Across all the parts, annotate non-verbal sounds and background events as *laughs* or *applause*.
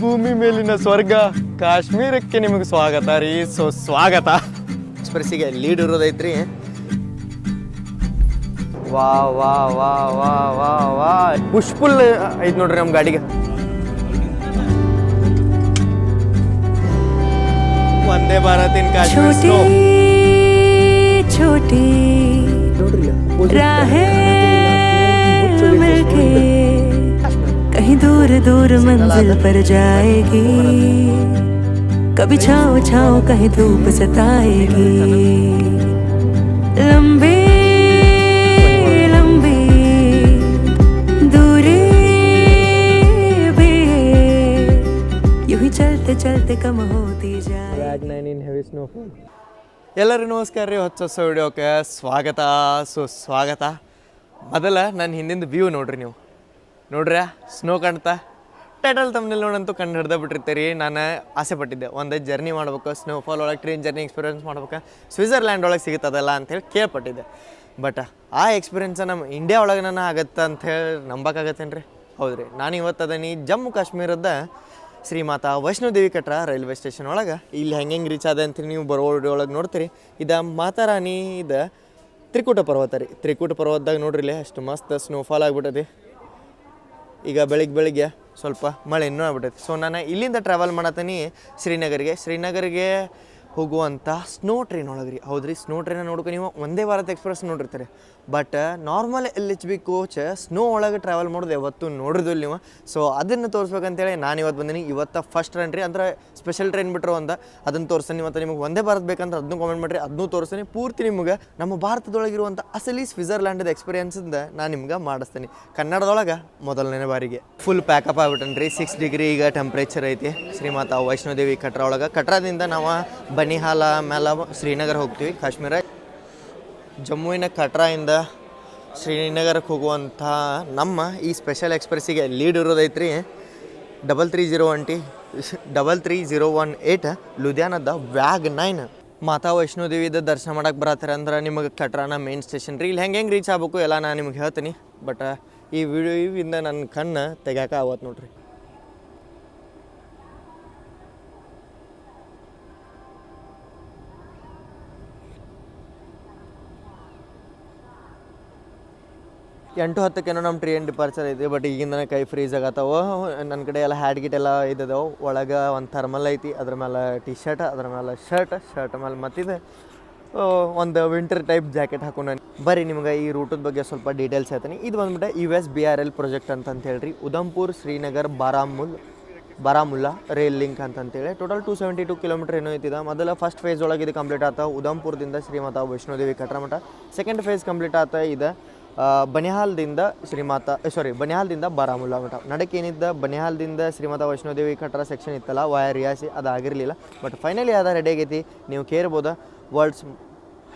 ಭೂಮಿ ಮೇಲಿನ ಸ್ವರ್ಗ ಕಾಶ್ಮೀರಕ್ಕೆ ನಿಮಗೆ ಸ್ವಾಗತ ರೀ. ಸೊ ಸ್ವಾಗತ. ಎಕ್ಸ್ಪ್ರೆಸ್ಸಿಗೆ ಲೀಡ್ ಇರೋದೈತ್ರಿ. ವಾ ವಾ ವಾ ವಾ ವಾ ವಾ. ಪುಷ್ಪುಲ್ ಐತ್ ನೋಡ್ರಿ ನಮ್ಮ ಗಾಡಿಗೆ. ಒಂದೇ ಭಾರತಿನ ಕಾಶ್ಮೀರ छोटी दूर दूर मंजिल पर जाएगी कभी छाँव छाँव कहीं धूप सताएगी लंबी लंबी दूरी भी यूं ही चलते चलते कम होती जाए bag nine in heavy snowfall ಎಲ್ಲರಿಗೂ ನಮಸ್ಕಾರ ರೀ ಹೊಸ ಹೊಸ ವಿಡಿಯೋಕ್ಕೆ ಸ್ವಾಗತ ಸೊ ಸ್ವಾಗತ ಮೊದಲ ನನ್ನ ಹಿಂದಿಂದ ವ್ಯೂ ನೋಡ್ರಿ ನೀವು ನೋಡ್ರಿ ಸ್ನೋ ಕಾಣ್ತಾ? ಟೈಟಲ್ ತಮ್ಮಲ್ಲಿ ನೋಡಂತೂ ಕಂಡು ಹಿಡ್ದ ಬಿಟ್ಟಿರ್ತೀರಿ. ನಾನು ಆಸೆ ಪಟ್ಟಿದ್ದೆ. ಒಂದು ಜರ್ನಿ ಮಾಡ್ಬೇಕು ಸ್ನೋಫಾಲ್ ಒಳಗೆ ಟ್ರೈನ್ ಜರ್ನಿ ಎಕ್ಸ್ಪೀರಿಯನ್ಸ್ ಮಾಡ್ಬೇಕು. ಸ್ವಿಟ್ಜರ್ಲ್ಯಾಂಡ್ ಒಳಗೆ ಸಿಗುತ್ತದಲ್ಲ ಅಂತೇಳಿ ಕೇಳ್ಪಟ್ಟಿದ್ದೆ. ಬಟ್ ಆ ಎಕ್ಸ್ಪೀರಿಯನ್ಸ ನಮ್ಮ ಇಂಡಿಯಾ ಒಳಗೆ ನಾನು ಆಗತ್ತೆ ಅಂಥೇಳಿ ನಂಬಕ್ಕಾಗತ್ತೇನು ರೀ ಹೌದು ರೀ ನಾನು ಇವತ್ತು ಅದನಿ ಜಮ್ಮು ಕಾಶ್ಮೀರದ ಶ್ರೀಮಾತಾ ವೈಷ್ಣೋದೇವಿ ಕಟ್ರ ರೈಲ್ವೆ ಸ್ಟೇಷನ್ ಒಳಗೆ. ಇಲ್ಲಿ ಹೆಂಗೆ ಹೆಂಗೆ ರೀಚ್ ಆದ ಅಂತ ನೀವು ಬರೋ ಒಳಗೆ ನೋಡ್ತೀರಿ. ಇದು ಮಾತಾರಾಣಿ ಇದು ತ್ರಿಕೂಟ ಪರ್ವತ ರೀ. ತ್ರಿಕೂಟ ಪರ್ವತದಾಗ ನೋಡ್ರಿ ಅಷ್ಟು ಮಸ್ತ್ ಸ್ನೋಫಾಲ್ ಆಗ್ಬಿಟ್ಟೈತಿ ಈಗ ಬೆಳಿಗ್ಗೆ ಬೆಳಿಗ್ಗೆ ಸ್ವಲ್ಪ ಮಳೆ ಇನ್ನೂ ಆಗ್ಬಿಟ್ಟೈತೆ. ಸೊ ನಾನು ಇಲ್ಲಿಂದ ಟ್ರಾವೆಲ್ ಮಾಡತ್ತೀನಿ ಶ್ರೀನಗರ್ಗೆ. ಶ್ರೀನಗರ್ಗೆ ಹೋಗುವಂಥ ಸ್ನೋ ಟ್ರೈನ್ ಒಳಗೆ ರೀ ಹೌದು ರೀ ಸ್ನೋ ಟ್ರೈನ್ ನೋಡ್ಕೊ ನೀವು ಒಂದೇ Bharat express ನೋಡಿರ್ತಾರೆ. But normal L H B coach snow ಒಳಗೆ ಟ್ರಾವೆಲ್ ಮಾಡೋದು ಯಾವತ್ತು ನೋಡಿದ್ವಿ ನೀವು. ಸೊ ಅದನ್ನು ತೋರಿಸ್ಬೇಕಂತೇಳಿ ನಾನು ಇವತ್ತು ಬಂದೀನಿ. ಇವತ್ತು ಫಸ್ಟ್ ರನ್ ರೀ. ಅಂದ್ರೆ ಸ್ಪೆಷಲ್ ಟ್ರೈನ್ ಬಿಟ್ಟರು ಅಂತ ಅದನ್ನು ತೋರಿಸ್ತೀನಿ. ಮತ್ತು ನಿಮಗೆ ಒಂದೇ ಭಾರತ ಬೇಕಂದ್ರೆ ಅದನ್ನು ಕಾಮೆಂಟ್ ಮಾಡಿರಿ. ಅದನ್ನೂ ತೋರಿಸ್ತೀನಿ. ಪೂರ್ತಿ ನಿಮಗೆ ನಮ್ಮ ಭಾರತದೊಳಗಿರುವಂಥ ಅಸಲಿ ಸ್ವಿಟ್ಜರ್ಲ್ಯಾಂಡದ ಎಕ್ಸ್ಪೀರಿಯನ್ಸಿಂದ ನಾನು ನಿಮ್ಗೆ ಮಾಡಿಸ್ತೀನಿ. ಕನ್ನಡದೊಳಗೆ ಮೊದಲನೇ ಬಾರಿಗೆ. ಫುಲ್ ಪ್ಯಾಕಪ್ ಆಗ್ಬಿಟ್ಟನ್ ರೀ. ಸಿಕ್ಸ್ ಡಿಗ್ರಿ ಈಗ ಟೆಂಪ್ರೇಚರ್ ಐತಿ. ಶ್ರೀಮಾತಾ ವೈಷ್ಣೋದೇವಿ ಕಟ್ರ ಒಳಗೆ ಕಟ್ರಾದಿಂದ ನಾವು ಬನಿಹಾಲ ಮೇಲೆ ಶ್ರೀನಗರ್ ಹೋಗ್ತೀವಿ. ಕಾಶ್ಮೀರ. ಜಮ್ಮುವಿನ ಕಟ್ರಾಯಿಂದ ಶ್ರೀನಗರಕ್ಕೆ ಹೋಗುವಂಥ ನಮ್ಮ ಈ ಸ್ಪೆಷಲ್ ಎಕ್ಸ್ಪ್ರೆಸ್ಸಿಗೆ lead ಇರೋದೈತ್ರಿ double three zero one T, double three zero one eight ಲುಧಿಯಾನದ ವ್ಯಾಗ್ ನೈನ್. ಮಾತಾ ವೈಷ್ಣೋದೇವಿದ ದರ್ಶನ ಮಾಡಕ್ಕೆ ಬರತ್ತಾರೆ ಅಂದ್ರೆ ನಿಮಗೆ ಕಟ್ರಾನ ಮೇನ್ ಸ್ಟೇಷನ್ ರೀ. ಇಲ್ಲಿ ಹೆಂಗೆ ಹೆಂಗೆ ರೀಚ್ ಆಗ್ಬೇಕು ಎಲ್ಲ ನಾನು ನಿಮ್ಗೆ ಹೇಳ್ತೀನಿ. ಬಟ್ ಈ ವಿಡಿಯೋವಿಂದ ನನ್ನ ಕಣ್ಣು ತೆಗ್ಯಾಕ ಆವತ್ತು ನೋಡ್ರಿ. ಎಂಟು ಹತ್ತಕ್ಕೇನೋ ನಮ್ಮ ಟ್ರೈನ್ ಡಿಪಾರ್ಚರ್ ಐತಿ ಬಟ್ ಈಗಿಂದ ಕೈ ಫ್ರೀಸ್ ಆಗತ್ತವ? ನನ್ನ ಕಡೆ ಎಲ್ಲ ಹ್ಯಾಡ್ ಗಿಟ್ ಎಲ್ಲ ಇದ್ದಾವೆ. ಒಳಗೆ ಒಂದು ಥರ್ಮಲ್ ಐತಿ, ಅದ್ರ ಮೇಲೆ ಟಿ ಶರ್ಟ್ ಅದ್ರ ಮೇಲೆ ಶರ್ಟ್ ಶರ್ಟ್ ಮೇಲೆ ಮತ್ತಿದೆ ಒಂದು ವಿಂಟರ್ ಟೈಪ್ ಜಾಕೆಟ್ ಹಾಕೊಂಡು ಬರೀ ನಿಮ್ಗೆ ಈ ರೂಟದ ಬಗ್ಗೆ ಸ್ವಲ್ಪ ಡೀಟೇಲ್ಸ್ ಹೇಳ್ತೀನಿ. ಇದು ಬಂದ್ಬಿಟ್ಟು U S B R L project ಅಂತ ಹೇಳ್ರಿ. Udhampur Srinagar, ಬಾರಾಮುಲ್, Baramulla rail link ಅಂತಂತೇಳಿ total two seventy two kilometre ಏನೋ ಐತಿದೆ ಮೊದಲ ಫಸ್ಟ್ ಫೇಸ್ ಒಳಗೆ ಇದು ಕಂಪ್ಲೀಟ್ ಆತ. ಉಧಂಪುರದಿಂದ ಶ್ರೀಮಾತಾ ವೈಷ್ಣೋದೇವಿ ಕಟ್ರಮಠ. ಸೆಕೆಂಡ್ ಫೇಸ್ ಕಂಪ್ಲೀಟ್ ಆತ ಇದೆ. ಬನಿಹಾಲ್ದಿಂದ ಶ್ರೀಮಾತ ಸಾರಿ ಬನಿಹಾಲ್ದಿಂದ ಬಾರಾಮುಲ್ಲಾ ಮಠ. ನಡಕ್ಕೆ ಏನಿದ್ದ ಬನಿಹಾಲ್ದಿಂದ ಶ್ರೀಮಾತಾ ವೈಷ್ಣೋದೇವಿ ಕಟ್ಟರ ಸೆಕ್ಷನ್ ಇತ್ತಲ್ಲ, ವಾಯ ರಿಯಾಸಿ ಅದು ಆಗಿರಲಿಲ್ಲ ಬಟ್ ಫೈನಲಿ ಅದ ರೆಡಿ ಆಗೈತಿ. ನೀವು ಕೇರ್ಬೋದ ವರ್ಲ್ಡ್ಸ್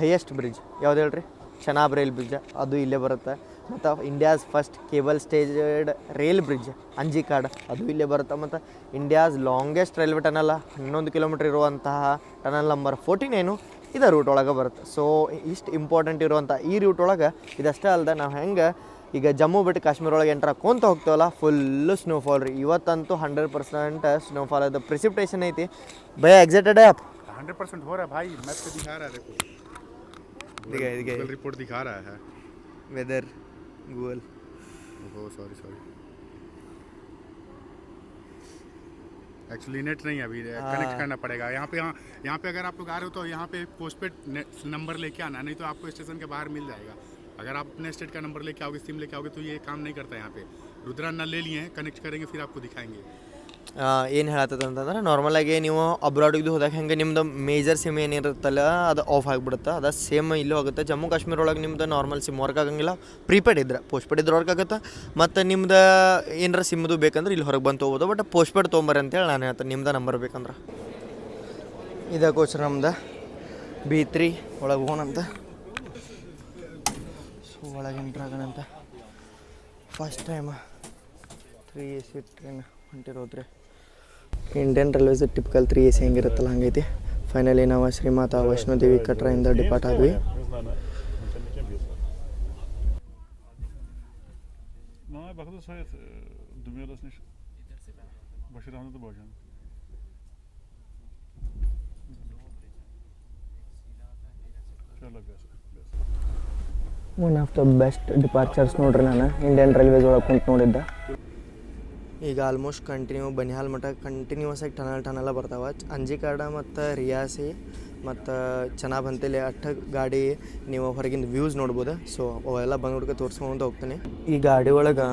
ಹೈಯೆಸ್ಟ್ ಬ್ರಿಡ್ಜ್ ಯಾವ್ದು ಹೇಳ್ರಿ? ಚೆನಾಬ್ ರೈಲ್ ಬ್ರಿಡ್ಜ್ ಅದು ಇಲ್ಲೇ ಬರುತ್ತೆ. ಮತ್ತು India's first cable stayed rail bridge Anji Khad. ಅದು ಇಲ್ಲೇ ಬರುತ್ತೆ. ಮತ್ತು ಇಂಡಿಯಾಸ್ ಲಾಂಗೆಸ್ಟ್ ರೈಲ್ವೆ ಟನಲ್ ಹನ್ನೊಂದು ಕಿಲೋಮೀಟ್ರ್ ಇರುವಂತಹ ಟನಲ್ ನಂಬರ್ ಫೋರ್ಟಿ ನೈನು ಇದು ರೂಟ್ ಒಳಗೆ ಬರುತ್ತೆ ಸೊ ಇಷ್ಟು ಇಂಪಾರ್ಟೆಂಟ್ ಇರುವಂಥ ಈ ರೂಟ್ ಒಳಗೆ ಇದಷ್ಟೇ ಅಲ್ಲದೆ ನಾವು ಹೆಂಗೆ ಈಗ ಜಮ್ಮು ಬಿಟ್ಟು ಕಾಶ್ಮೀರ ಒಳಗೆ ಎಂಟ್ರ್ ಹಾಕೊಂತ ಹೋಗ್ತೇವಲ್ಲ ಫುಲ್ಲು ಸ್ನೋಫಾಲ್ ರೀ ಇವತ್ತಂತೂ ಹಂಡ್ರೆಡ್ ಪರ್ಸೆಂಟ್ ಸ್ನೋಫಾಲ್ ಅದು ಪ್ರಿಸಿಪ್ಟೇಷನ್ ಐತಿ ಭಯ ಎಕ್ಸೈಟೆಡ್ ಆಪ್ हंड्रेड परसेंट हो रहा है भाई मैप पे दिखा रहा है देखो दिखाई दिखाई गूगल रिपोर्ट दिखा रहा है वेदर गूगल ओहो सॉरी सॉरी एक्चुअली नेट नहीं अभी कनेक्ट करना पड़ेगा। यहाँ पे यहाँ यहाँ पे अगर आप लोग आ रहे हो तो यहाँ पे पोस्टपेड नंबर लेके आना नहीं तो आपको स्टेशन के बाहर मिल जाएगा। अगर आप अपने स्टेट का नंबर लेके आओगे सिम लेके आओगे तो ये काम नहीं करता है यहाँ पे। रुद्रा न ले लिए हैं कनेक्ट करेंगे फिर आपको दिखाएँगे। ಏನು ಹೇಳತ್ತದ ಅಂತಂದ್ರೆ ನಾರ್ಮಲಾಗಿ ನೀವು ಅಬ್ರಾಡಿಗೆ ಹೋದಾಗ ಹೆಂಗೆ ನಿಮ್ದು ಮೇಜರ್ ಸಿಮ್ ಏನಿರುತ್ತಲ್ಲ ಅದು ಆಫ್ ಆಗಿಬಿಡುತ್ತೆ. ಅದು ಸೇಮ್ ಇಲ್ಲೂ ಆಗುತ್ತೆ. ಜಮ್ಮು ಕಾಶ್ಮೀರ ಒಳಗೆ ನಿಮ್ದು ನಾರ್ಮಲ್ ಸಿಮ್ ವರ್ಕ್ ಆಗಂಗಿಲ್ಲ. ಪ್ರೀಪೇಡ್ ಇದ್ರೆ ಪೋಸ್ಟ್ಪೇಡ್ ಇದ್ರೆ ವರ್ಕ್ ಆಗುತ್ತೆ. ಮತ್ತು ನಿಮ್ದು ಏನಾರ ಸಿಮ್ದು ಬೇಕಂದ್ರೆ ಇಲ್ಲಿ ಹೊರಗೆ ಬಂದು ತೊಗೋಬೋದು. ಬಟ್ ಪೋಸ್ಟ್ಪೇಡ್ ತೊಗೊಂಬರ್ರಿ ಅಂತೇಳಿ ನಾನು ಹೇಳ್ತೇನೆ. ನಿಮ್ದು ನಂಬರ್ ಬೇಕಂದ್ರೆ. ಇದ ಕೋಚ್ ನಮ್ದು. ಬಿ ತ್ರೀ ಒಳಗೆ ಹೋಗಣಂತ ಸೊ ಒಳಗೆ enter ಆಗೋಣಂತ first time three A C train ಹೊಂಟಿರೋದ್ರಿ. Indian Railways typical three A C ಹೆಂಗಿರುತ್ತಲ್ಲ ಹಂಗೈತಿ ಫೈನಲಿ ನಾವು ಶ್ರೀಮಾತಾ ವೈಷ್ಣೋದೇವಿ ಕಟ್ರಯಿಂದ ಡಿಪಾರ್ಟ್ ಆದ್ವಿ one of the best departures ನೋಡ್ರಿ ನಾನು. ಇಂಡಿಯನ್ ರೈಲ್ವೇಸ್ ಒಳಗೆ ಕುಂತು ನೋಡಿದ್ದೆ. ಈಗ ಆಲ್ಮೋಸ್ಟ್ ಕಂಟಿನ್ಯೂ ಬನಿಹಾಲ್ ಮಠ ಕಂಟಿನ್ಯೂಸ್ ಆಗಿ ಟನಲ್ ಟನಲ ಬರ್ತಾವ. ಅಂಜಿಕಾಡ ಮತ್ತು ರಿಯಾಸಿ ಮತ್ತು ಚೆನ್ನಾಗಿ ಬಂತಲ್ಲಿ ಅಟ್ಟ ಗಾಡಿ ನೀವು ಹೊರಗಿಂದ ವ್ಯೂಸ್ ನೋಡ್ಬೋದು? ಸೊ ಅವೆಲ್ಲ ಬಂದ್ಬಿಡ್ಕೆ ತೋರಿಸ್ಕೊಂಡು ಹೋಗ್ತೀನಿ. ಈ ಗಾಡಿ ಒಳಗೆ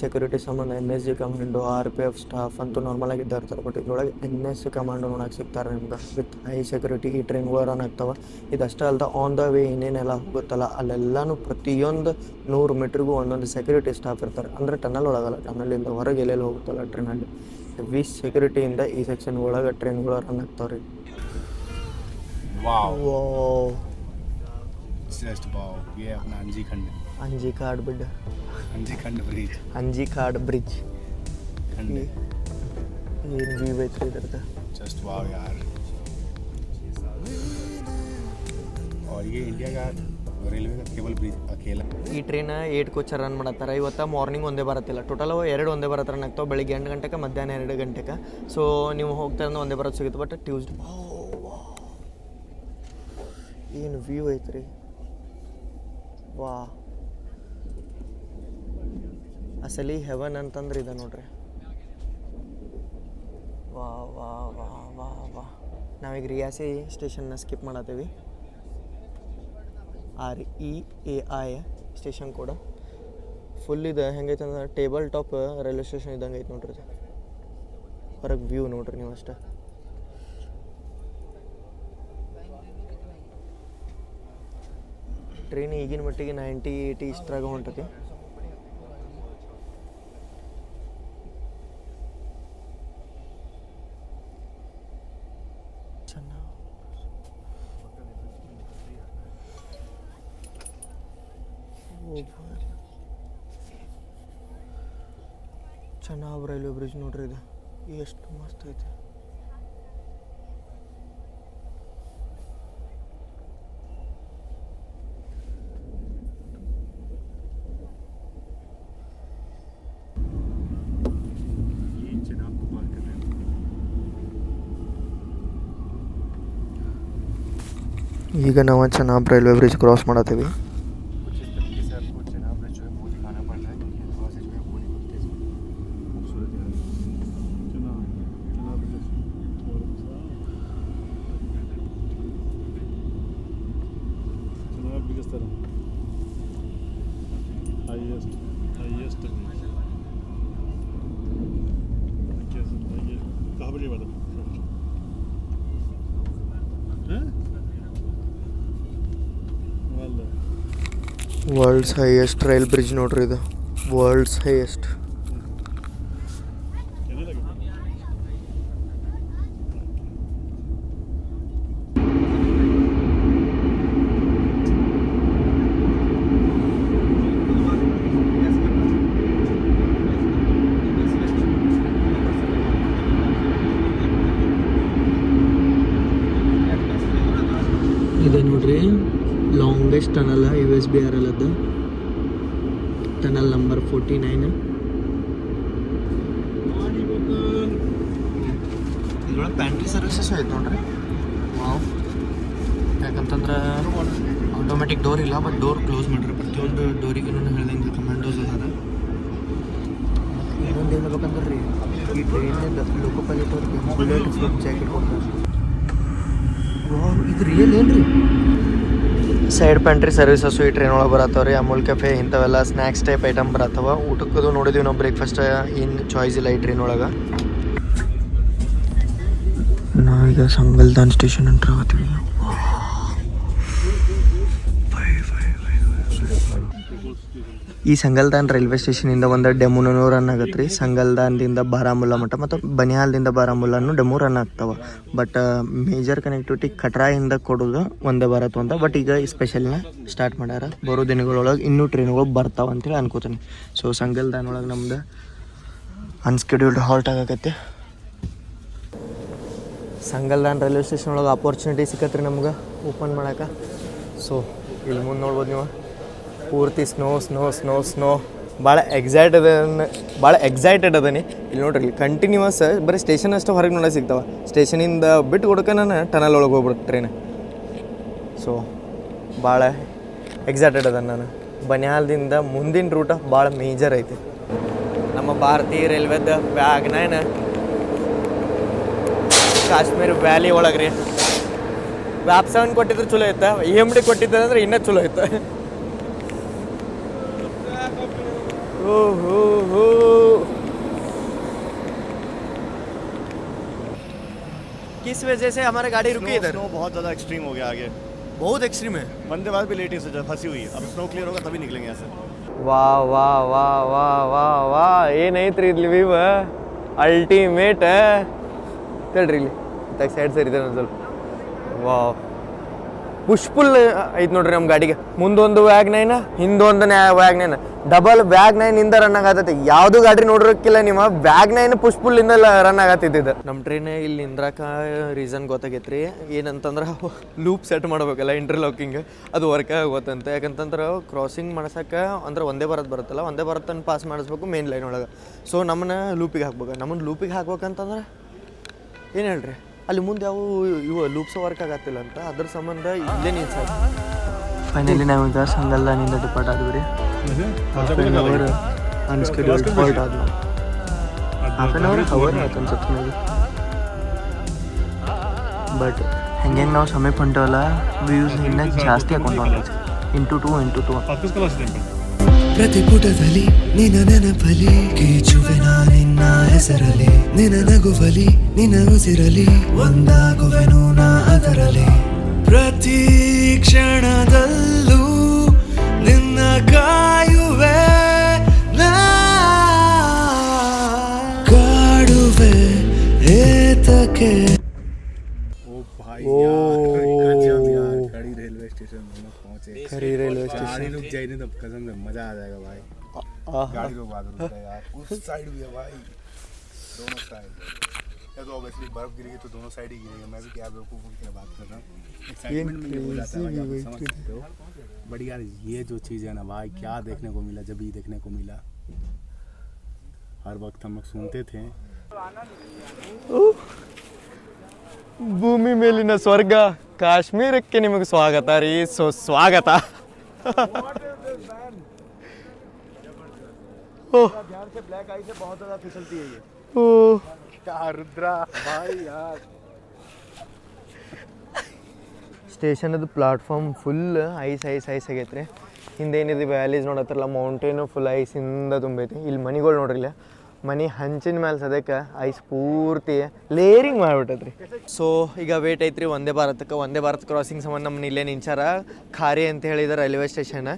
ಸೆಕ್ಯೂರಿಟಿ ಸಂಬಂಧ N S G commando R P F staff ಅಂತೂ ನಾರ್ಮಲ್ ಆಗಿ ಇದ್ದ ಇರ್ತಾರೆ ಬಟ್ ಇದ್ರೊಳಗೆ ಎನ್ ಎಸ್ ಕಮಾಂಡೋ ನೋಡೋಕೆ ಸಿಗ್ತಾರೆ ನಿಮ್ಗೆ. ವಿತ್ ಹೈ ಸೆಕ್ಯೂರಿಟಿ ಈ ಟ್ರೈನ್ಗಳು ರನ್ ಆಗ್ತಾವೆ. ಇದಷ್ಟೇ ಅಲ್ಲದೆ ಆನ್ ದ ವೇ ಏನೇನೆಲ್ಲ ಹೋಗುತ್ತಲ್ಲ, ಅಲ್ಲೆಲ್ಲನೂ ಪ್ರತಿಯೊಂದು ನೂರು ಮೀಟ್ರಿಗೂ ಒಂದೊಂದು ಸೆಕ್ಯೂರಿಟಿ ಸ್ಟಾಫ್ ಇರ್ತಾರೆ. ಅಂದರೆ ಟನಲ್ ಒಳಗಲ್ಲ ಟನಲಿಂದ ಹೊರಗೆ ಎಲ್ಲೆಲ್ಲಿ ಹೋಗುತ್ತಲ್ಲ ಟ್ರೈನಲ್ಲಿ ವಿ ಸೆಕ್ಯೂರಿಟಿಯಿಂದ ಈ ಸೆಕ್ಷನ್ ಒಳಗೆ ಟ್ರೈನ್ಗಳು ರನ್ ಆಗ್ತಾವೆ ರೀ वाह ಓ जस्ट वाह ये अपना अंजी खंड ಅಂಜಿ ಕಾಡ್ ಬಿಡ್ अंजी खंड ब्रिज ಅಂಜಿ ಕಾಡ್ ಬ್ರಿಡ್ಜ್ खंड ಏನು ವ್ಯೂ ಐತ್ರಿ ಇದ್ರದ್ದು जस्ट वाह यार और ये इंडिया का रेलवे का केबल ब्रिज अकेला ಈ ಟ್ರೈನ್ ಏಟ್ ಕೋಚರ್ ರನ್ ಮಾಡತ್ತಾರ ಇವತ್ತು ಮಾರ್ನಿಂಗ್ ಒಂದೇ ಬರತ್ತಿಲ್ಲ ಟೋಟಲ್ ಎರಡು ಒಂದೇ ಬರತ್ತೆ ರನ್ ಆಗ್ತಾವೆ ಬೆಳಿಗ್ಗೆ ಎಂಟು ಗಂಟೆಗೆ ಮಧ್ಯಾಹ್ನ ಎರಡು ಗಂಟೆಗೆ ಸೊ ನೀವು ಹೋಗ್ತಾ ಇರೋದು ಒಂದೇ ಬರೋದು ಸಿಗುತ್ತೆ ಬಟ್ ಟ್ಯೂಸ್ಡೇ ಏನು ವ್ಯೂ ಐತ್ರಿ? ವಾ. ಅಸಲಿ ಹೆವನ್ ಅಂತಂದ್ರೆ ಇದೆ ನೋಡ್ರಿ. ವಾ ವಾ ವಾ ವಾ ವಾ. ನಾವೀಗ ರಿಯಾಸಿ ಸ್ಟೇಷನ್ನ skip ಮಾಡತ್ತೀವಿ R E A I station ಕೂಡ. ಫುಲ್ ಇದೆ. ಹೆಂಗೈತೆ ಅಂದ್ರೆ ಟೇಬಲ್ ಟಾಪ್ ರೈಲ್ವೆ ಸ್ಟೇಷನ್ ಇದ್ದಂಗೆ ಐತೆ ನೋಡ್ರಿ ಹೊರಗೆ ವ್ಯೂ ನೋಡ್ರಿ ನೀವು ಅಷ್ಟೇ. ಟ್ರೈನ್ ಈಗಿನ ಮಟ್ಟಿಗೆ ನೈಂಟಿ ಏಯ್ಟಿ ಇಷ್ಟರಾಗ ಹೊಂಟತಿ. ಚೆನ್ನಾಗಿ ರೈಲ್ವೆ ಬ್ರಿಡ್ಜ್ ನೋಡ್ರಿ ಇದು. ಎಷ್ಟು ಮಸ್ತ್ ಐತೆ. ಈಗ ನಾವು ಚೆನ್ನಾಗಿ ರೈಲ್ವೆ ಬ್ರಿಡ್ಜ್ ಕ್ರಾಸ್ ಮಾಡತ್ತೀವಿ ವರ್ಲ್ಡ್ಸ್ ಹೈಯೆಸ್ಟ್ ರೈಲ್ ಬ್ರಿಡ್ಜ್ ನೋಡ್ರಿ ಇದು. ವರ್ಲ್ಡ್ಸ್ ಹೈಯೆಸ್ಟ್ ಪ್ಯಾಂಟ್ರಿ ಸರ್ವಿಸಸ್ ಐತೆ ನೋಡ್ರಿ ವಾವ್. ಯಾಕಂತಂದ್ರೆ ಆಟೋಮೆಟಿಕ್ ಡೋರ್ ಇಲ್ಲ ಬಟ್ ಡೋರ್ ಕ್ಲೋಸ್ ಮಾಡಿರಿ. ಪ್ರತಿಯೊಂದು ಡೋರಿಗೆ ಹೇಳ್ದಂಗೆ ಕಮಾಂಡೋಸ್ ಅದ ಇನ್ನೊಂದು ಏನು ಹೇಳ್ಬೇಕಂದ್ರೆ ರೀ ಈ ಟ್ರೈನಿಂದ ಲೋಕೋ ಪೈಲಟ್ ಅವ್ರಿಗೆ ಬುಲೆಟ್ ಪ್ರೂಫ್ ಜಾಕೆಟ್ ಕೊಡ್ತಾರೆ ವಾವ್ ಇದು ರಿಯಲ್ ಏನ್ರಿ? ಸೈಡ್ ಪ್ಯಾಂಟ್ರಿ ಸರ್ವಿಸಸ್ಸು ಈ ಟ್ರೈನ್ ಒಳಗೆ ಬರತ್ತವ್ರಿ. ರೀ ಅಮೂಲ್ ಕೆಫೆ ಇಂಥವೆಲ್ಲ ಸ್ನ್ಯಾಕ್ಸ್ ಟೈಪ್ ಐಟಮ್ ಬರತ್ತವ. ಊಟಕ್ಕದು ನೋಡಿದೀವಿ ನಾವು ಬ್ರೇಕ್ಫಾಸ್ಟ್ ಏನು ಚಾಯ್ಸ್ ಇಲ್ಲ ಈ ಟ್ರೈನ್ ಒಳಗೆ. ನಾವೀಗ ಸಂಗಲ್ದಾನ್ ಸ್ಟೇಷನ್ ಅಂತ ಆಗತ್ತೀವಿ ಈ ಸಂಗಲ್ದಾನ್ ರೈಲ್ವೆ ಸ್ಟೇಷನಿಂದ ಒಂದು ಡೆಮುನೂ ರನ್ ಆಗತ್ತೆ ರೀ. ಸಂಗಲ್ದಾನ್ದಿಂದ ಬಾರಾಮುಲ್ಲಾ ಮಠ ಮತ್ತು ಬನಿಹಾಲ್ದಿಂದ ಬಾರಾಮುಲ್ಲಾನು ಡೆಮು ರನ್ ಆಗ್ತಾವ. ಬಟ್ ಮೇಜರ್ ಕನೆಕ್ಟಿವಿಟಿ ಕಟ್ರಾಯಿಂದ ಕೊಡೋದು ಒಂದೇ ಬರತ್ತು ಅಂತ ಬಟ್, ಈಗ ಸ್ಪೆಷಲ್ನ ಸ್ಟಾರ್ಟ್ ಮಾಡ್ಯಾರ. ಬರೋ ದಿನಗಳೊಳಗೆ ಇನ್ನೂ ಟ್ರೈನ್ಗಳು ಬರ್ತಾವ ಅಂತೇಳಿ ಅನ್ಕೋತೀನಿ. ಸೊ ಸಂಗಲ್ದಾನ್ ಒಳಗೆ ನಮ್ದು ಅನ್ಸ್ಕೆಡ್ಯೂಲ್ಡ್ ಹಾಲ್ಟ್ ಆಗಕತ್ತೆ. ಸಂಗಲ್ದಾನ್ ರೈಲ್ವೆ ಸ್ಟೇಷನ್ ಒಳಗೆ ಅಪರ್ಚುನಿಟಿ ಸಿಕ್ಕತ್ರಿ ನಮ್ಗೆ ಓಪನ್ ಮಾಡಕ್ಕೆ ಸೊ ಇಲ್ಲಿ ಮುಂದೆ ನೋಡ್ಬೋದು ನೀವು. ಪೂರ್ತಿ ಸ್ನೋ ಸ್ನೋ ಸ್ನೋ ಸ್ನೋ ಭಾಳ ಎಕ್ಸೈಟ್ ಅದ ಭಾಳ ಎಕ್ಸೈಟೆಡ್ ಅದನಿ. ಇಲ್ಲಿ ನೋಡ್ರಿ ಕಂಟಿನ್ಯೂಸ್ ಬರೀ ಸ್ಟೇಷನ್ ಅಷ್ಟು ಹೊರಗೆ ನೋಡೋ ಸಿಗ್ತಾವೆ. ಸ್ಟೇಷನಿಂದ ಬಿಟ್ಟು ಹುಡುಕ ನಾನು ಟನಲ್ ಒಳಗೆ ಹೋಗ್ಬಿಡ್ತು ಟ್ರೈನ್ ಸೊ ಭಾಳ ಎಕ್ಸೈಟೆಡ್ ಅದ ನಾನು. ಬನ್ಯಾಲ್ದಿಂದ ಮುಂದಿನ ರೂಟ ಭಾಳ ಮೇಜರ್ ಐತಿ. ನಮ್ಮ ಭಾರತೀಯ ರೈಲ್ವೆದ ವ್ಯಾಗ್ನಾಯನ ಕಾಶ್ಮೀರ ವ್ಯಾಲಿ ಒಳಗೆ ರೀ ವ್ಯಾಪ್ ಸೆವೆನ್ ಕೊಟ್ಟಿದ್ರೆ ಚಲೋ ಐತೆ ಇ ಎಮ್ ಡಿ ಕೊಟ್ಟಿದ್ದೆ ಅಂದ್ರೆ ಇನ್ನೂ ಚಲೋ ಐತೆ ಓ ಹೋ ಹೋ किस वजह से हमारी गाड़ी रुकी इधर स्नो बहुत ज़्यादा एक्सट्रीम हो गया आगे बहुत एक्सट्रीम है वंदे भारत भी लेट ही से फंसी हुई है अब स्नो क्लियर होगा तभी निकलेंगे यहाँ से ವಾ ವಾ ವಾ ವಾ ವಾ ವಾ ಏನೈತ್ರಿ ಇಲ್ಲಿ ವಿವ ಅಲ್ಟಿಮೇಟ್ ತಡ್ರಿ ಇಲ್ಲಿ ಸೈಡ್ ಸರಿ ಇದೆ ಸ್ವಲ್ಪ. ವಾವ್ ಪುಷ್ಪುಲ್ ಐತೆ ನೋಡ್ರಿ ನಮ್ಮ ಗಾಡಿಗೆ. ಮುಂದೊಂದು ವ್ಯಾಗ್ ನೈನ್ ಹಿಂದೊಂದು ವ್ಯಾಗ್ ನೈನ್ ಡಬಲ್ ವ್ಯಾಗ್ ನೈನ್ ಇಂದ ರನ್ ಆಗತ್ತೈತಿ ಯಾವುದು ಗಾಡಿ ನೋಡಿರಕ್ಕಿಲ್ಲ ನಿಮ್ಮ ವ್ಯಾಗ್ ನೈನ್ ಪುಷ್ಪುಲ್ ಇಂದ ರನ್ ಆಗತ್ತಿದ್ದು ನಮ್ಮ ಟ್ರೈನ್ ಇಲ್ಲಿ ನಿಂದ್ರಾಕ ರೀಸನ್ ಗೊತ್ತಾಗೈತ್ರಿ. ಏನಂತಂದ್ರೆ ಲೂಪ್ ಸೆಟ್ ಮಾಡ್ಬೇಕಲ್ಲ ಇಂಟರ್ಲಾಕಿಂಗ್ ಅದು ವರ್ಕ್ ಆಗೋತಂತೆ ಯಾಕಂತಂದ್ರೆ ಕ್ರಾಸಿಂಗ್ ಮಾಡ್ಸಕ್ಕೆ ಅಂದ್ರೆ ಒಂದೇ ಬರತ್ ಬರುತ್ತಲ್ಲ, ಒಂದೇ ಬರತ್ತನ್ನು ಪಾಸ್ ಮಾಡಿಸ್ಬೇಕು ಮೇನ್ ಲೈನ್ ಒಳಗೆ. ಸೊ ನಮ್ಮನ್ನ ಲೂಪಿಗೆ ಹಾಕ್ಬೇಕು. ನಮ್ಮನ್ನ ಲೂಪಿಗೆ ಹಾಕ್ಬೇಕಂತಂದ್ರೆ, ಏನು ಹೇಳ್ರಿ? ಅಲ್ಲಿ ಮುಂದೆ ಅವು ಇವು ಲೂಪ್ಸ್ ವರ್ಕ್ ಆಗತ್ತಿಲ್ಲ ಅಂತ. ಅದ್ರ ಸಂಬಂಧ ಇಲ್ಲೇ ಸರ್. ಫೈನಲಿ ನಾವು ಸಂಗಲ್ಲ ಸಂಗಲ್ಲಾನಿಂದ ಡಿಪಾರ್ಟ್ ಆದ್ವಿ ರೀ. Half an hour unscheduled depart ಆದ್ವಿ. ಹಾಫ್ ಆನ್ ಅವರ್ ಅವರ್ ಆಯ್ತು ಅನ್ಸುತ್ತೆ ನನಗೆ ಬಟ್ ಹೆಂಗೆ. ನಾವು ಸಮೀಪ ಹೊಂಟವಲ್ಲ ವ್ಯೂಸ್ ಇನ್ನೂ ಜಾಸ್ತಿ ಹಾಕೊಂಡು ಇಂಟು ಟು ಇಂಟು ಟು ಪ್ರತಿ ಪುಟದಲ್ಲಿ ನಿನ್ನ ನೆನಪಲಿ ಕೀಚುವೆ ನಿನ್ನ ಹೆಸರಲಿ ನಿನ್ನ ನಗುವಲಿ ನಿನ್ನ ಉಸಿರಲಿ ಒಂದಾಗುವೆನು ನಾ ಅದರಲಿ ಪ್ರತಿ ಕ್ಷಣದಲ್ಲೂ ನಿನ್ನ ಕಾಯುವೆ ಕಾಡುವೆ ಏತಕ್ಕೆ. ಓ पहुँचे खड़ी रेलवे गाड़ी रुक जाए नहीं तो कसम से मज़ा आ जाएगा भाई। गाड़ी को बाद रुका यार। उस साइड भी है भाई। दोनों साइड या तो ऑब्वियसली बर्फ़ गिरेगी तो दोनों साइड ही गिरेगा। मैं भी क्या बेवकूफ़ की बात कर रहा हूँ। एक्साइटमेंट में ये हो जाता है समझ सकते हो। बट यार ये जो चीज़ है ना भाई क्या देखने को मिला जब ही देखने को मिला। हर वक्त हम लोग सुनते थे। ಭೂಮಿ ಮೇಲಿನ ಸ್ವರ್ಗ ಕಾಶ್ಮೀರಕ್ಕೆ ನಿಮಗೆ ಸ್ವಾಗತ ರೀ. ಸೊ ಸ್ವಾಗತ. ಸ್ಟೇಷನದು platform full ice ice ice ಆಗೈತೆ ರೀ. ಹಿಂದೇನಿದೆ ವ್ಯಾಲೀಸ್ ನೋಡತ್ತಲ್ಲ ಮೌಂಟೇನು ಫುಲ್ ಐಸಿಂದ ತುಂಬೈತಿ. ಇಲ್ಲಿ ಮನೆಗಳು ನೋಡ್ರಿಲ್ಲ. ಮನೆ ಹಂಚಿನ ಮೇಲೆ ಸದ್ಯಕ್ಕೆ ಐಸ್ ಪೂರ್ತಿ ಲೇರಿಂಗ್ ಮಾಡಿಬಿಟ್ಟದ್ರಿ. ಸೊ ಈಗ ವೇಟ್ ಐತ್ರಿ, ಒಂದೇ ಭಾರತಕ್ಕೆ, ಒಂದೇ ಭಾರತ್ ಕ್ರಾಸಿಂಗ್ ಸಂಬಂಧ ನಮ್ಮ ಇಲ್ಲೇ ನಿಂಚಾರ. ಖಾರಿ ಅಂತ ಹೇಳಿದ ರೈಲ್ವೆ ಸ್ಟೇಷನ್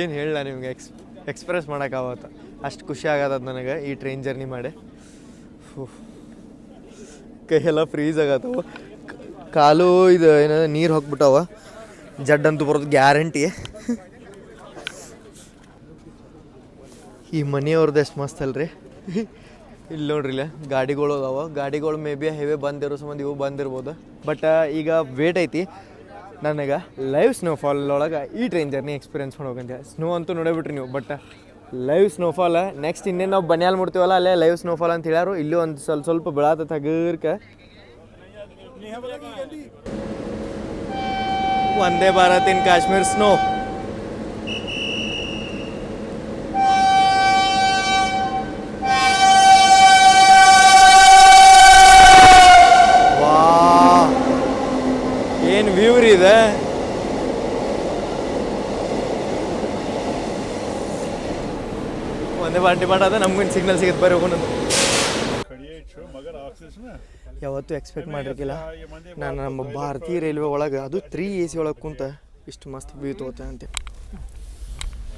ಏನು ಹೇಳಲ್ಲ ನಿಮ್ಗೆ ಎಕ್ಸ್ ಎಕ್ಸ್ಪ್ರೆಸ್ ಮಾಡೋಕ್ಕಾಗತ್ತ ಅಷ್ಟು ಖುಷಿ ಆಗತ್ತದ ನನಗೆ ಈ ಟ್ರೈನ್ ಜರ್ನಿ ಮಾಡಿ. ಕೈಯೆಲ್ಲ ಫ್ರೀಸ್ ಆಗತ್ತವ. ಕಾಲು ಇದು ಏನಂದ್ರೆ ನೀರು ಹೋಗ್ಬಿಟ್ಟವ. ಜಡ್ ಅಂತೂ ಬರೋದು ಗ್ಯಾರಂಟಿ ಈ ಮನೆಯವ್ರದ್ದು ಎಷ್ಟು ಮಸ್ತ್ ಅಲ್ರಿ? ಇಲ್ಲಿ ನೋಡ್ರಿ ಇಲ್ಲ ಗಾಡಿಗಳು ಅದಾವ. ಗಾಡಿಗಳು ಮೇ ಬಿ ಹೆವೆ ಬಂದಿರೋ ಸಂಬಂಧ ಇವು ಬಂದಿರ್ಬೋದು. ಬಟ್ ಈಗ ವೇಟ್ ಐತಿ. ನನಗೆ ಲೈವ್ ಸ್ನೋಫಾಲ್ ಒಳಗೆ ಈ ಟ್ರೈನ್ ಜರ್ನಿ ಎಕ್ಸ್ಪೀರಿಯನ್ಸ್ ಮಾಡ್ಬೇಕಂತ ಸ್ನೋ ಅಂತೂ ನೋಡೇಬಿಟ್ರಿ ನೀವು ಬಟ್ ಲೈವ್ ಸ್ನೋಫಾಲ್ ನೆಕ್ಸ್ಟ್ ಇನ್ನೇನು ನಾವು ಬನ್ಯಾಲ್ ಮುಡ್ತೀವಲ್ಲ ಅಲ್ಲೇ ಲೈವ್ ಸ್ನೋಫಾಲ್ ಅಂತ ಹೇಳ್ಯಾರು. ಇಲ್ಲೂ ಒಂದು ಸ್ವಲ್ಪ ಸ್ವಲ್ಪ ಬೆಳಾತ ತಗರ್ಕ. ವಂದೇ ಭಾರತ್ ಇನ್ ಕಾಶ್ಮೀರ್ ಸ್ನೋ ವಾ ಏನು ವ್ಯೂ ರೀ ಇದೆ ಮಾಡಾದ ನಮ್ಗೆ ಸಿಗ್ನಲ್ ಸಿಗುತ್ತೆ. ಬರೀ ಹೋಗೋಣ. ಯಾವತ್ತೂ ಎಕ್ಸ್ಪೆಕ್ಟ್ ಮಾಡಿರ್ಲಿಲ್ಲ. ನಾನು ನಮ್ಮ ಭಾರತೀಯ ರೈಲ್ವೆ ಒಳಗೆ ಅದು ತ್ರೀ ಎ ಸಿ ಒಳಗೆ ಕುಂತ ಇಷ್ಟು ಮಸ್ತ್ ವ್ಯೂ ತೋತೆ ಅಂತೆ.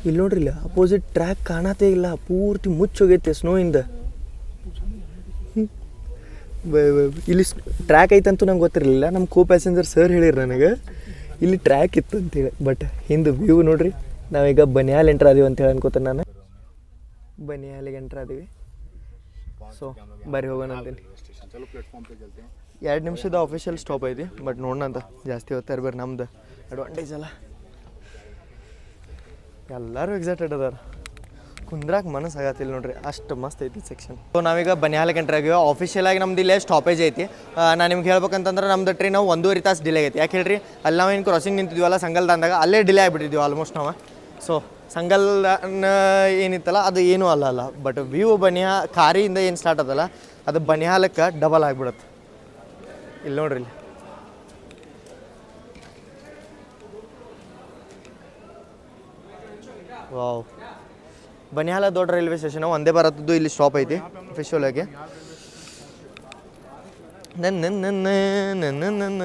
ಇಲ್ಲಿ ನೋಡ್ರಿಲ್ಲ ಅಪೋಸಿಟ್ ಟ್ರ್ಯಾಕ್ ಕಾಣತ್ತೇ ಇಲ್ಲ ಪೂರ್ತಿ ಮುಚ್ಚೋಗೈತೆ ಸ್ನೋ ಇಂದ. ಇಲ್ಲಿ ಟ್ರ್ಯಾಕ್ ಐತಂತೂ ನಂಗೆ ಗೊತ್ತಿರಲಿಲ್ಲ. ನಮ್ಮ ಕೋ ಪ್ಯಾಸೆಂಜರ್ ಸರ್ ಹೇಳಿರಿ ನನಗೆ. ಇಲ್ಲಿ ಟ್ರ್ಯಾಕ್ ಇತ್ತು ಅಂತೇಳಿ ಬಟ್ ಹಿಂದೆ ವ್ಯೂ ನೋಡ್ರಿ ನಾವೀಗ ಬನ್ಯಾಲ್ ಎಂಟ್ರ್ ಅಂತ ಅಂತೇಳಿ ಅನ್ಕೋತಾನೆ ನಾನು. ಬನ್ನಿ ಅಲ್ಲಿಗೆ ಎಂಟ್ರ್ ಆದೀವಿ. ಸೊ ಬರೀ ಹೋಗೋಣ ಅಂತೀನಿ ಎರಡು ನಿಮಿಷದ ಆಫಿಷಿಯಲ್ ಸ್ಟಾಪ್ ಐತಿ ಬಟ್ ನೋಡೋಣ ಅಂತ. ಜಾಸ್ತಿ ಓದ್ತಾ ಬರ್ರಿ ನಮ್ದು. ಅಡ್ವಾಂಟೇಜ್ ಅಲ್ಲ. ಎಲ್ಲರೂ ಎಕ್ಸೈಟೆಡ್ ಅದಾರ. ಕುಂದ್ರಾಕ್ ಮನಸ್ಸು ಆಗತ್ತಿಲ್ಲ ನೋಡ್ರಿ ಅಷ್ಟು ಮಸ್ತ್ ಐತಿ ಸೆಕ್ಷನ್ ಸೊ ನಾವೀಗ ಬನಿಹಾಲಕ್ಕೆ ಗಂಟ್ರೆ ಆಗಿವೆ. ಆಫಿಷಿಯಲ್ ಆಗಿ ನಮ್ದು ಇಲ್ಲೇ ಸ್ಟಾಪೇಜ್ ಐತಿ. ನಾನು ನಿಮ್ಗೆ ಹೇಳ್ಬೇಕಂತಂದ್ರೆ ನಮ್ದು ಟ್ರೈನ್ ನಾವು ಒಂದೂವರೆ ತಾಸು ಡಿಲೇ ಐತಿ ಯಾಕೆ ಹೇಳ್ರಿ? ಅಲ್ಲಿ ನಾವೇನು ಕ್ರಾಸಿಂಗ್ ನಿಂತಿದ್ವಲ್ಲ ಸಂಗಲ್ದಂದಾಗ ಅಲ್ಲೇ ಡಿಲೇ ಆಗಿಬಿಟ್ಟಿದ್ವಿ ಆಲ್ಮೋಸ್ಟ್ ನಾವು. ಸೊ ಸಂಗಲ್ ಏನಿತ್ತಲ್ಲ, ಅದು ಏನೂ ಅಲ್ಲ ಅಲ್ಲ. ಬಟ್ ವ್ಯೂ ಬನಿಯಾ ಕಾರಿಯಿಂದ ಏನು ಸ್ಟಾರ್ಟ್ ಅದಲ್ಲ ಅದು ಬನಿಹಾಲಕ್ಕೆ ಡಬಲ್ ಆಗಿಬಿಡುತ್ತೆ. ಇಲ್ಲಿ ನೋಡ್ರಿ ಇಲ್ಲಿ. ವಾವ್ ಬನಿಹಾಲ ದೊಡ್ಡ ರೈಲ್ವೆ ಸ್ಟೇಷನ್ ಒಂದೇ ಬರತ್ತದ್ದು ಇಲ್ಲಿ ಸ್ಟಾಪ್ ಐತಿ ಫಿಶ್ ಒಳಗೆ ನನ್ನ ನನ್ನ ನನ್ನ ನನ್ನ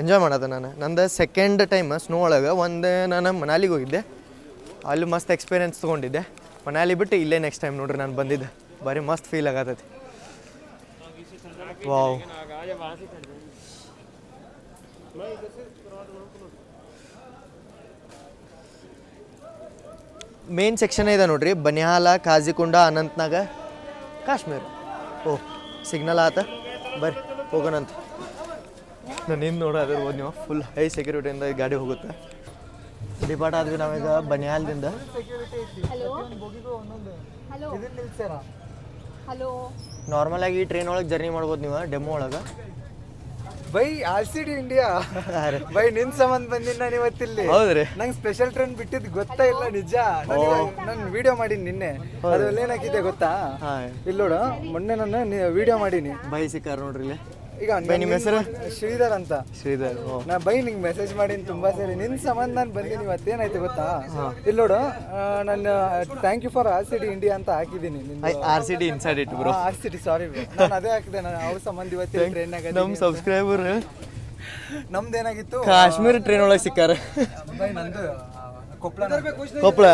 ಎಂಜಾಯ್ ಮಾಡದ ನಾನು. ನಂದು ಸೆಕೆಂಡ್ ಟೈಮ್ ಸ್ನೋ ಒಳಗೆ ಒಂದು ನಾನು ಮನಾಲಿಗೆ ಹೋಗಿದ್ದೆ. ಅಲ್ಲಿ ಮಸ್ತ್ ಎಕ್ಸ್ಪೀರಿಯೆನ್ಸ್ ತೊಗೊಂಡಿದ್ದೆ. ಮನಾಲಿ ಬಿಟ್ಟು ಇಲ್ಲೇ ನೆಕ್ಸ್ಟ್ ಟೈಮ್ ನೋಡ್ರಿ ನಾನು ಬಂದಿದ್ದೆ. ಬರೀ ಮಸ್ತ್ ಫೀಲ್ ಆಗತ್ತೈತಿ ವಾವ್ ಮೇನ್ ಸೆಕ್ಷನ್ ಇದೆ ನೋಡ್ರಿ. ಬನಿಹಾಲ ಕಾಜಿಕುಂಡ ಅನಂತ್ನಾಗ ಕಾಶ್ಮೀರ್. ಓಹ್ ಸಿಗ್ನಲ್ ಆತ. ಬರ್ರಿ, ಹೋಗೋಣಂತ. ನಾನು ಹಿಂದೆ ನೋಡೋದಿರ್ಬೋದು ನೀವು. ಫುಲ್ ಹೈ ಸೆಕ್ಯೂರಿಟಿಯಿಂದ ಈ ಗಾಡಿ ಹೋಗುತ್ತೆ. ಡಿಪಾರ್ಟ್ ಆದ್ವಿ ನಾವೀಗ ಬನಿಯಾಲ್ದಿಂದ ಹಲೋ ಹಲೋ ನಾರ್ಮಲ್ ಆಗಿ ಟ್ರೈನ್ ಒಳಗೆ ಜರ್ನಿ ಮಾಡ್ಬೋದು ನೀವು ಡೆಮೋ ಒಳಗೆ. Bye R C D India bye ನಿನ್ ಸಂಬಂಧ ಬಂದಿನಿ ನಾನು ಇವತ್ತಿಲ್ಲಿ ಹೌದ್ರಿ. ನಂಗೆ ಸ್ಪೆಷಲ್ ಟ್ರೈನ್ ಬಿಟ್ಟಿದ್ ಗೊತ್ತಾ ಇಲ್ಲ ನಿಜ? ನಾನು ವಿಡಿಯೋ ಮಾಡೀನಿ ನಿನ್ನೆ. ಅದ್ರಲ್ಲಿ ಏನಾಗಿದೆ ಗೊತ್ತಾ? ಹಾಂ ಇಲ್ಲಿ ನೋಡು ಮೊನ್ನೆ ನಾನು ವಿಡಿಯೋ ಮಾಡೀನಿ. ಬೈ ಸಿಕ್ಕಾರ ನೋಡ್ರಿ ಇಲ್ಲಿ. ಈಗ ಬೈ, ನಿಮ್ಮ ಹೆಸರು? ಶ್ರೀಧರ್ ಅಂತ. ಶ್ರೀಧರ್ ನಾ ಬೈ ನಿಂಗೆ ಮೆಸೇಜ್ ಮಾಡೀನಿ ತುಂಬಾ ಸರಿ. ನಿನ್ ಸಂಬಂಧ ನಾನು ಬಂದೀನಿ ಇವತ್ತೇನಾಯ್ತು ಗೊತ್ತಾ? ಇಲ್ಲಿ ನೋಡು ನಾನು thank you for R C D India ಅಂತ ಹಾಕಿದ್ದೀನಿ R C D inside it bro R C D sorry ನಾನು ಅದೇ ಹಾಕಿದೆ ನಾನು ಅವ್ರ ಸಂಬಂಧ ಇವತ್ತಿನ ಟ್ರೈನ್ ನಮ್ಮ ಸಬ್ಸ್ಕ್ರೈಬರ್ ನಮ್ದೇನಾಗಿತ್ತು? ಕಾಶ್ಮೀರ ಟ್ರೈನ್ ಒಳಗೆ ಸಿಕ್ಕಾರೆ. ಬೈ ನಂದು. ಕೊಪ್ಪಳ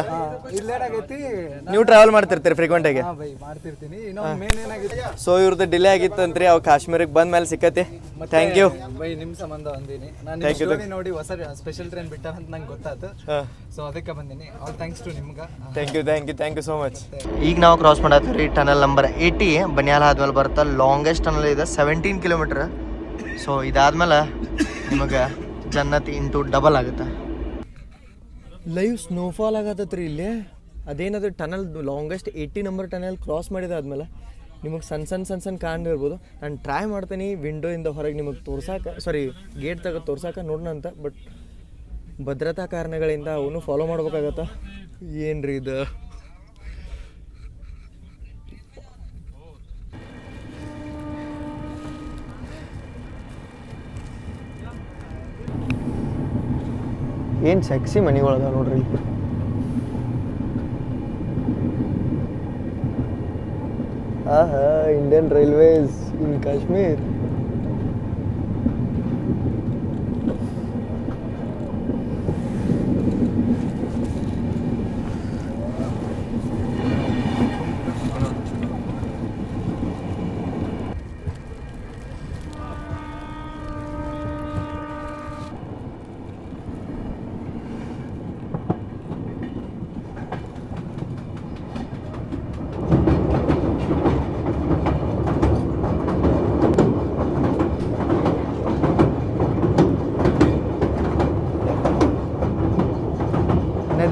ನೀವು ಟ್ರಾವೆಲ್ ಮಾಡ್ತಿರ್ತೀರಿ ಫ್ರೀಕ್ವೆಂಟ್ ಆಗಿ? ಬೈ ಮಾಡ್ತಿರ್ತೀನಿ. ಇನ್ನೊಂದು ಮೇನ್ ಏನಾಗಿತ್ತು? ಸೊ ಇವ್ರದ್ದು ಡಿಲೇ ಆಗಿತ್ತು ಅಂತ್ರಿ ಅವ್ ಕಾಶ್ಮೀರಕ್ಕೆ ಬಂದ ಮೇಲೆ ಸಿಕ್ಕತಿ ಥ್ಯಾಂಕ್ ಯು ಬೈ ನಿಮ್ ಸಂಬಂಧ ಬಂದೀನಿ ನಾನು ನೋಡಿ ಹೊಸ ಸ್ಪೆಷಲ್ ಟ್ರೈನ್ ಬಿಟ್ಟ ಅಂತ ನಂಗೆ ಗೊತ್ತಾಯ್ತು ಸೊ ಅದಕ್ಕೆ ಬಂದಿನಿ. ಆಲ್ ಥ್ಯಾಂಕ್ಸ್ ಟು ನಿಮ್ಗೆ. Thank you thank you thank you so much ಈಗ ನಾವು ಕ್ರಾಸ್ ಮಾಡತ್ತೀವಿ ಟನಲ್ ನಂಬರ್ ಏಯ್ಟಿ ಬನ್ಯಾಲ ಆದ್ಮೇಲೆ ಬರುತ್ತೆ ಲಾಂಗೆಸ್ಟ್ ಟನಲ್ ಇದೆ ಸೆವೆಂಟೀನ್ ಕಿಲೋಮೀಟ್ರ್ ಸೊ ಇದಾದ್ಮೇಲೆ ನಿಮಗೆ ಜನ್ನತ್ ಇಂಟು ಡಬಲ್ ಆಗುತ್ತೆ. ಲೈವ್ ಸ್ನೋಫಾಲ್ ಆಗತ್ತತ್ರಿ ಇಲ್ಲಿ? ಅದೇನದು tunnel longest eighty number tunnel cross ಮಾಡಿದಾದ್ಮೇಲೆ ನಿಮಗೆ ಸಣ್ಣ ಸಣ್ಣ ಸಣ್ಣ ಸಣ್ಣ ಕಾಣಿರ್ಬೋದು ನಾನು ಟ್ರೈ ಮಾಡ್ತೀನಿ ವಿಂಡೋಯಿಂದ ಹೊರಗೆ ನಿಮಗೆ ತೋರ್ಸಾಕ ಸಾರಿ ಗೇಟ್ ತಗ ತೋರ್ಸಾಕ ನೋಡೋಣ ಅಂತ ಬಟ್ ಭದ್ರತಾ ಕಾರಣಗಳಿಂದ ಅವನು ಫಾಲೋ ಮಾಡ್ಬೇಕಾಗತ್ತ? ಏನ್ರಿ ಇದು? ಏನು ಸೆಕ್ಸಿ ಮನೆಗಳದ ನೋಡ್ರಿ? ಆಹಾ ಇಂಡಿಯನ್ ರೈಲ್ವೇಸ್ ಇನ್ ಕಾಶ್ಮೀರ್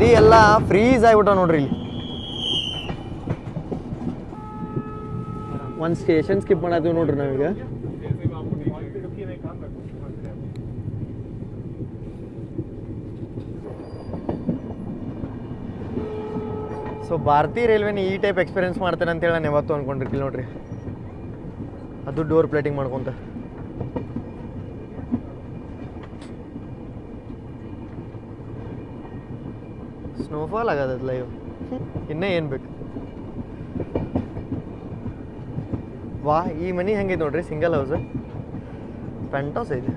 ನದಿ ಎಲ್ಲ ಫ್ರೀಸ್ ಆಗಿಬಿಟ್ಟ ನೋಡ್ರಿ ಇಲ್ಲಿ. ಒಂದು ಸ್ಟೇಷನ್ ಸ್ಕಿಪ್ ಮಾಡಿದ್ವಿ ನೋಡ್ರಿ ನಾವೀಗ. ಸೊ ಭಾರತೀಯ ರೈಲ್ವೆನ ಈ ಟೈಪ್ ಎಕ್ಸ್ಪೀರಿಯನ್ಸ್ ಮಾಡ್ತೇನೆ ಅಂತೇಳಿ ನಾನು ಯಾವತ್ತೂ ಅನ್ಕೊಂಡಿರ್ತಿಲ್ಲ ನೋಡ್ರಿ. ಅದು ಡೋರ್ ಪ್ಲೇಟಿಂಗ್ ಮಾಡ್ಕೊಂತ. ಸ್ನೋಫಾಲ್ ಆಗದ ಲೈವ್ ಇನ್ನೇ ಏನು ಬೇಕು? ವಾ, ಈ ಮನಿ ಹೆಂಗೈತೆ ನೋಡ್ರಿ ಸಿಂಗಲ್ ಹೌಸ್ ಪೆಂಟ್ ಹೌಸ್ ಐತೆ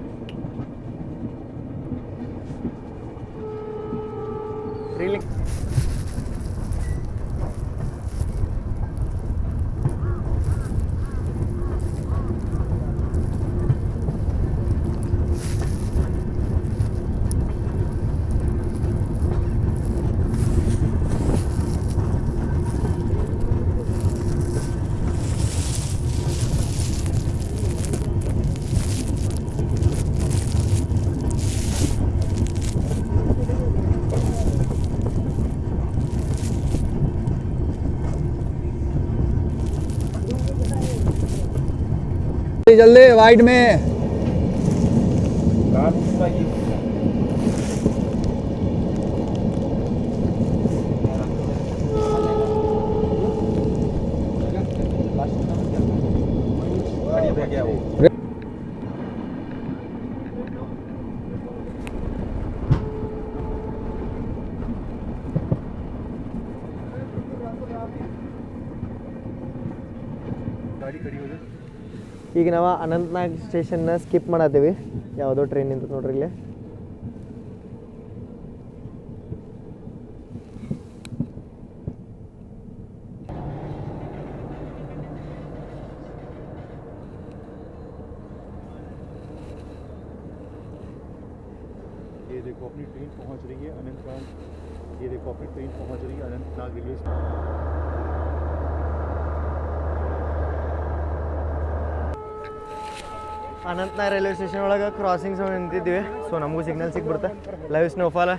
जल्दी जल्दी वाइड में। गाड़ी खड़ी हो जाए। ಈಗ ನಾವು ಅನಂತನಾಗ್ ಸ್ಟೇಷನ್ನ ಸ್ಕಿಪ್ ಮಾಡತ್ತೀವಿ ಯಾವುದೋ ಟ್ರೈನ್ ನಿಂತು ನೋಡ್ರಿ ಇಲ್ಲಿ. ಅನಂತನಾಗ್ ರೈಲ್ವೆ ಸ್ಟೇಷನ್ ಒಳಗೆ ಕ್ರಾಸಿಂಗ್ ಸೌಂಡ್ ನಿಂತಿದ್ವಿ. ಸೊ ನಮಗೂ signal ಸಿಗ್ಬಿಡುತ್ತೆ. Live ಸ್ನೋಫಾಲ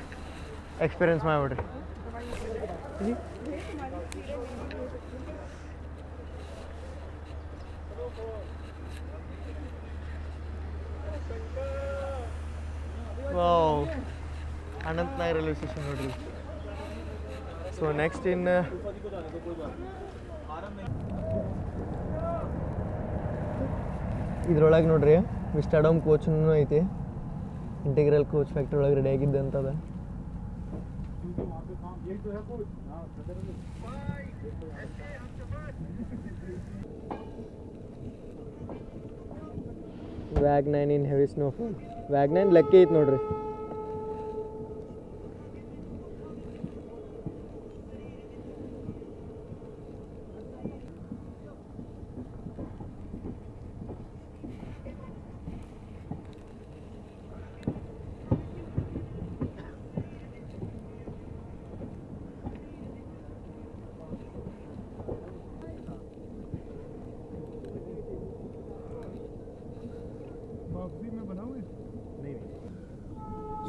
experience ಮಾಡಿಬಿಡ್ರಿ. Wow Anantnag railway station ನೋಡ್ರಿ. ಸೊ ನೆಕ್ಸ್ಟ್ ಇನ್ ಇದ್ರೊಳಗೆ ನೋಡ್ರಿ ವಿಸ್ಟಾಡೋಮ್ ಕೋಚ್ನೂ ಐತಿ. ಇಂಟಿಗ್ರಲ್ ಕೋಚ್ ಫ್ಯಾಕ್ಟ್ರಿ ಒಳಗೆ ready ಆಗಿದ್ದಂಥದ ವ್ಯಾಗ್ nine in heavy snowfall ವ್ಯಾಗ್ nine ಲೆಕ್ಕ ಐತಿ ನೋಡ್ರಿ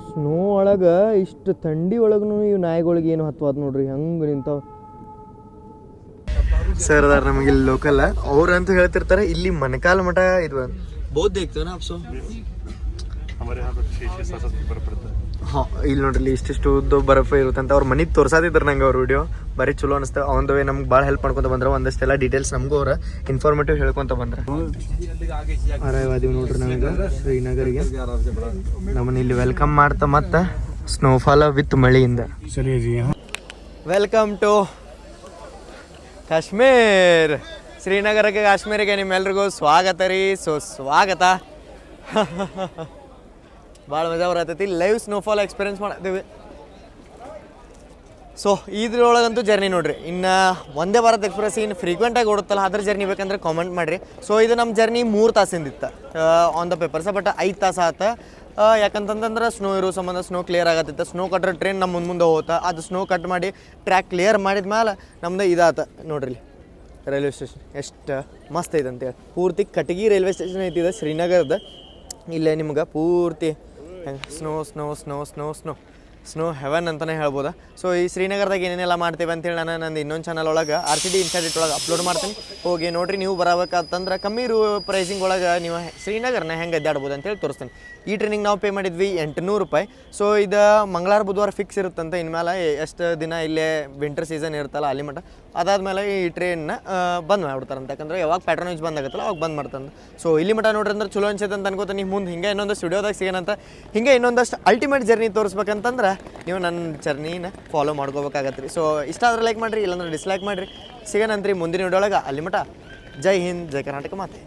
ಸ್ನೋ ಒಳಗೆ ಇಷ್ಟು ಥಂಡಿ ಒಳಗೂ ಇವು ನಾಯಿಗಳಿಗೆ ಏನು ಹತ್ತುವಾದ ನೋಡ್ರಿ ಹಂಗೆ ನಿಂತಾವ? ಸರ್ ಅದಾರ ನಮಗೆ ಇಲ್ಲಿ ಲೋಕಲ್ ಅವ್ರು ಅಂತ ಹೇಳ್ತಿರ್ತಾರೆ ಇಲ್ಲಿ ಮನಕಾಲ ಮಠ ಇದು ಬೌದ್ಧ ದೇಖ್ತೇವೆ ಹಾಂ ಇಲ್ಲಿ ನೋಡ್ರಿ ಇಷ್ಟಿಷ್ಟು ಉದ್ದ ಬರಫ ಇರುತ್ತೆ ಅಂತ ಅವ್ರ ಮನೆಗೆ ತೋರ್ಸಾದಿದ್ರು ನಂಗೆ ಅವ್ರ ವಿಡಿಯೋ ಬರೀ ಚಲೋ ಅನಿಸ್ತ ಆನ್ ದ ವೇ ನಮ್ಗೆ ಭಾಳ ಹೆಲ್ಪ್ ಮಾಡ್ಕೊಂತ ಬಂದ್ರೆ. ಒಂದಷ್ಟೆಲ್ಲ ಡೀಟೇಲ್ಸ್ ನಮಗೂ ಅವ್ರ. ಇನ್ಫಾರ್ಮೇಟಿವ್ ಹೇಳ್ಕೊಂತ ಬಂದ್ರೆ. ನೋಡ್ರಿ ನಮಗೆ ಶ್ರೀನಗರಿಗೆ. ನಮ್ಮನ್ನ ಇಲ್ಲಿ ವೆಲ್ಕಮ್ ಮಾಡ್ತ ಮತ್ತೆ ಸ್ನೋಫಾಲ ವಿತ್ ಮಳೆಯಿಂದ. ಸರಿ ವೆಲ್ಕಮ್ ಟು ಕಾಶ್ಮೀರ್ ಶ್ರೀನಗರಕ್ಕೆ ಕಾಶ್ಮೀರಿಗೆ ನಿಮ್ಮೆಲ್ರಿಗೂ ಸ್ವಾಗತ ರೀ. ಸೊ ಸ್ವಾಗತ. *laughs* ಭಾಳ ಮಜಾ ಬರತೈತಿ. ಲೈವ್ ಸ್ನೋಫಾಲ್ ಎಕ್ಸ್ಪೀರಿಯನ್ಸ್ ಮಾಡ್ತೀವಿ ಸೊ ಇದ್ರೊಳಗಂತೂ ಜರ್ನಿ ನೋಡ್ರಿ. ಇನ್ನು ಒಂದೇ ಭಾರತ್ ಎಕ್ಸ್ಪ್ರೆಸ್ ಇನ್ನು ಫ್ರೀಕ್ವೆಂಟಾಗಿ ಓಡುತ್ತಲ್ಲ ಅದ್ರ ಜರ್ನಿ ಬೇಕಂದ್ರೆ ಕಾಮೆಂಟ್ ಮಾಡಿರಿ. ಸೊ ಇದು ನಮ್ಮ ಜರ್ನಿ ಮೂರು ತಾಸಿಂದಿತ್ತು. ಆನ್ ದ ಪೇಪರ್ಸ ಬಟ್ ಐದು ತಾಸು ಆತ. ಆ, ಯಾಕಂತಂದ್ರೆ ಸ್ನೋ ಇರೋ ಸಂಬಂಧ ಸ್ನೋ ಕ್ಲಿಯರ್ ಆಗತ್ತಿತ್ತು. ಸ್ನೋ ಕಟ್ರೆ ಟ್ರೈನ್ ನಮ್ಮ ಮುಂದೆ ಮುಂದೆ ಹೋಗುತ್ತೆ ಅದು ಸ್ನೋ ಕಟ್ ಮಾಡಿ ಟ್ರ್ಯಾಕ್ ಕ್ಲಿಯರ್ ಮಾಡಿದ ಮೇಲೆ ನಮ್ದು ಇದಾತ. ನೋಡ್ರಿ. Railway station. ಎಷ್ಟು ಮಸ್ತ್ ಐತೆ ಅಂತೇಳಿ ಪೂರ್ತಿ ಕಟಗಿ ರೈಲ್ವೆ ಸ್ಟೇಷನ್ ಐತಿದೆ ಶ್ರೀನಗರದ. ಇಲ್ಲೇ ನಿಮ್ಗೆ ಪೂರ್ತಿ snow snow snow snow snow snow heaven ಅಂತಲೇ ಹೇಳ್ಬೋದು? ಸೊ ಈ ಶ್ರೀನಗರದಾಗ ಏನೇನೆಲ್ಲ ಮಾಡ್ತೀವಿ ಅಂತೇಳಿ ನಾನು ನಂದು ಇನ್ನೊಂದು ಚಾನಲ್ ಒಳಗೆ ಆರ್ ಸಿ ಡಿ ಇನ್ಸ್ಟಾಟ್ಯೂಟ್ ಒಳಗೆ ಅಪ್ಲೋಡ್ ಮಾಡ್ತೀನಿ. ಹೋಗಿ ನೋಡಿರಿ, ನೀವು ಬರಬೇಕಂತಂದ್ರೆ ಕಮ್ಮಿ ರೂ ಪ್ರೈಸಿಂಗ್ ಒಳಗೆ ನೀವು ಶ್ರೀನಗರನ ಹೆಂಗೆ ಅದ್ದಾಡ್ಬೋದು ಅಂತೇಳಿ ತೋರಿಸ್ತೀನಿ. ಈ ಟ್ರೈನಿಂಗ್ ನಾವು ಪೇ ಮಾಡಿದ್ವಿ ಎಂಟುನೂರು ರೂಪಾಯಿ. ಸೊ ಇದು ಮಂಗಳವಾರ, ಬುಧವಾರ ಫಿಕ್ಸ್ ಇರುತ್ತಂತೆ ಇನ್ಮೇಲೆ ಎಷ್ಟು ದಿನ ಇಲ್ಲೇ ವಿಂಟರ್ ಸೀಸನ್ ಇರುತ್ತಲ್ಲ ಅಲ್ಲಿ ಮಟ್ಟ. ಅದಾದಮೇಲೆ ಈ ಟ್ರೈನ್ನ ಬಂದ್ ಮಾಡ್ಬಿಡ್ತಾರಂತ ಯಾಕಂದ್ರೆ ಯಾವಾಗ ಪ್ಯಾಟ್ರನ್ ಬಂದ್ ಆಗುತ್ತಲ್ಲ, ಅವಾಗ ಬಂದ್ ಮಾಡ್ತಾನೆ ಸೊ ಇಲ್ಲಿ ಮಟ ನೋಡ್ರಿ ಅಂದ್ರೆ ಚಲೋ ಅನ್ಸೈತೆ ಅಂತ ಅನ್ಕೋತ ನೀವು ಮುಂದೆ ಹಿಂಗೆ ಇನ್ನೊಂದಷ್ಟು ವಿಡಿಯೋದಾಗ ಸಿಗೋಣಂತ ಹಿಂಗೆ ಇನ್ನೊಂದಷ್ಟು ಅಲ್ಟಿಮೇಟ್ ಜರ್ನಿ ತೋರಿಸ್ಬೇಕಂತಂದ್ರೆ ನೀವು ನನ್ನ ಜರ್ನಿನ ಫಾಲೋ ಮಾಡ್ಕೋಬೇಕಾಗತ್ತೆ ರೀ. ಸೊ ಇಷ್ಟ ಆದ್ರೆ ಲೈಕ್ ಮಾಡಿರಿ, ಇಲ್ಲಾಂದ್ರೆ ಡಿಸ್ಲೈಕ್ ಮಾಡಿರಿ. ಸಿಗೋಣಂತ್ರಿ ಮುಂದಿನ ವಿಡಿಯೋ ಒಳಗೆ. ಅಲ್ಲಿ ಮಟ ಜೈ ಹಿಂದ್, ಜೈ ಕರ್ನಾಟಕ ಮಾತೆ.